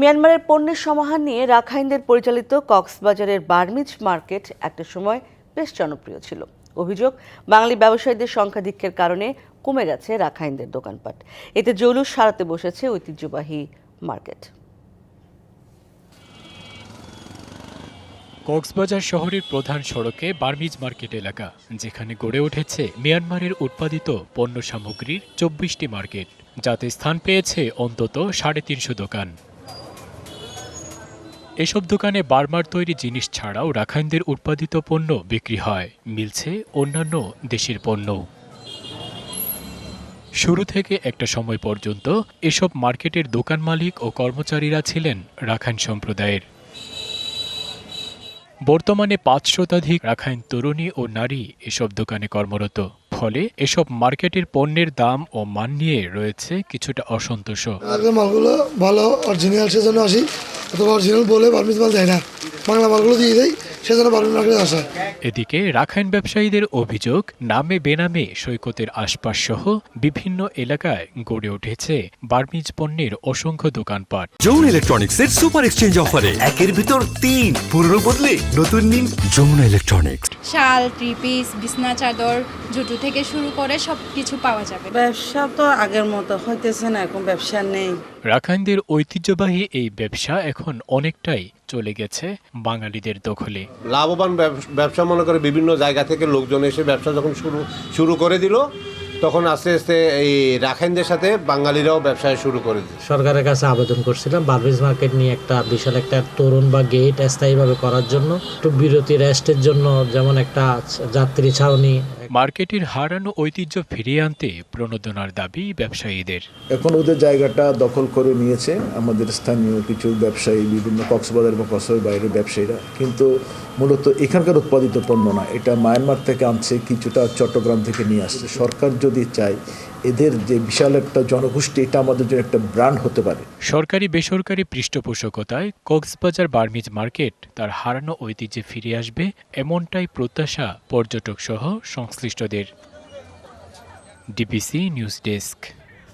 মিয়ানমারের পণ্যের সমাহার নিয়ে রাখাইনদের পরিচালিত কক্সবাজারের বার্মিজ মার্কেট একটা সময় বেশ জনপ্রিয় ছিল। অভিযোগ, বাঙালি ব্যবসায়ীদের সংখ্যাধিক্যের কারণে কমে গেছে রাখাইনদের দোকানপাট। এতে জৌলুস সারাতে বসেছে ঐতিহ্যবাহী মার্কেট। কক্সবাজার শহরের প্রধান সড়কে বার্মিজ মার্কেট এলাকা, যেখানে গড়ে উঠেছে মিয়ানমারের উৎপাদিত পণ্য সামগ্রীর চব্বিশটি মার্কেট, যাতে স্থান পেয়েছে অন্তত সাড়ে তিনশো দোকান। এসব দোকানে বার্মার তৈরি জিনিস ছাড়াও রাখাইনদের উৎপাদিত পণ্য বিক্রি হয়। মিলছে অন্যান্য দেশের পণ্য। শুরু থেকে একটা সময় পর্যন্ত এসব মার্কেটের দোকান মালিক ও কর্মচারীরা ছিলেন রাখাইন সম্প্রদায়ের। বর্তমানে পাঁচ শতাধিক রাখাইন তরুণী ও নারী এসব দোকানে কর্মরত। ফলে এসব মার্কেটের পণ্যের দাম ও মান নিয়ে রয়েছে কিছুটা অসন্তোষ। মালগুলো ভালো অরিজিনাল সেজন্য আসি। অথবা অরিজিনাল বলে বার্মিজ মাল দেয় না। বাংলা মালগুলো দিয়ে দেয় সেজন্য মার্কেটে আসা। এদিকে রাখাইন ব্যবসায়ীদের অভিযোগ নামে বেনামে সৈকতের আশপাশ সহ বিভিন্ন এলাকায় গড়ে উঠেছে বার্মিজ পণ্যের অসংখ্য দোকানপাট। যমুনা ইলেকট্রনিক্সের সুপার এক্সচেঞ্জ অফারে একের ভিতর তিন পুরনো বদলে নতুন নিন যমুনা ইলেকট্রনিক্স। শাল থ্রি পিস বিছনা চাদর জুতো থেকে শুরু করে সব কিছু পাওয়া যাবে। ব্যবসা তো আগের মতো হইতেছে না এখন ব্যবসা নেই। রাখাইনদের ঐতিহ্যবাহী এই ব্যবসা এখন অনেকটাই চলে গেছে বাঙালিদের দখলে। লাভবান ব্যবস- মনে করে বিভিন্ন জায়গা থেকে লোকজন এসে ব্যবসা যখন শুরু শুরু করে দিল তখন আস্তে আস্তে এই রাখাইনদের সাথে বাঙালিরাও ব্যবসায় শুরু করে দিল। সরকারের কাছে আবেদন করছিলাম বার্মিজ মার্কেট নিয়ে একটা বিশাল একটা তরুণ বা গেট স্থায়ীভাবে করার জন্য একটু বিরতি রেস্টের জন্য যেমন একটা যাত্রী ছাউনি। মার্কেটের হারানো ঐতিহ্য ফিরিয়ে আনতে প্রণোদনার দাবি ব্যবসায়ীদের। এখন ওদের জায়গাটা দখল করে নিয়েছে আমাদের স্থানীয় কিছু ব্যবসায়ী বিভিন্ন কক্সবাজার এবং কক্সবাজার বাইরের ব্যবসায়ীরা। কিন্তু মূলত এখানকার উৎপাদিত পণ্য না, এটা মায়ানমার থেকে আনছে, কিছুটা চট্টগ্রাম থেকে নিয়ে আসছে। সরকার যদি চায়, এদের যে বিশাল একটা জনগোষ্ঠী, এটা আমাদের জন্য একটা ব্র্যান্ড হতে পারে। সরকারি বেসরকারি পৃষ্ঠপোষকতায় কক্সবাজার বার্মিজ মার্কেট তার হারানো ঐতিহ্যে ফিরে আসবে এমনটাই প্রত্যাশা পর্যটক সহ সংশ্লিষ্টদের। DBC news desk.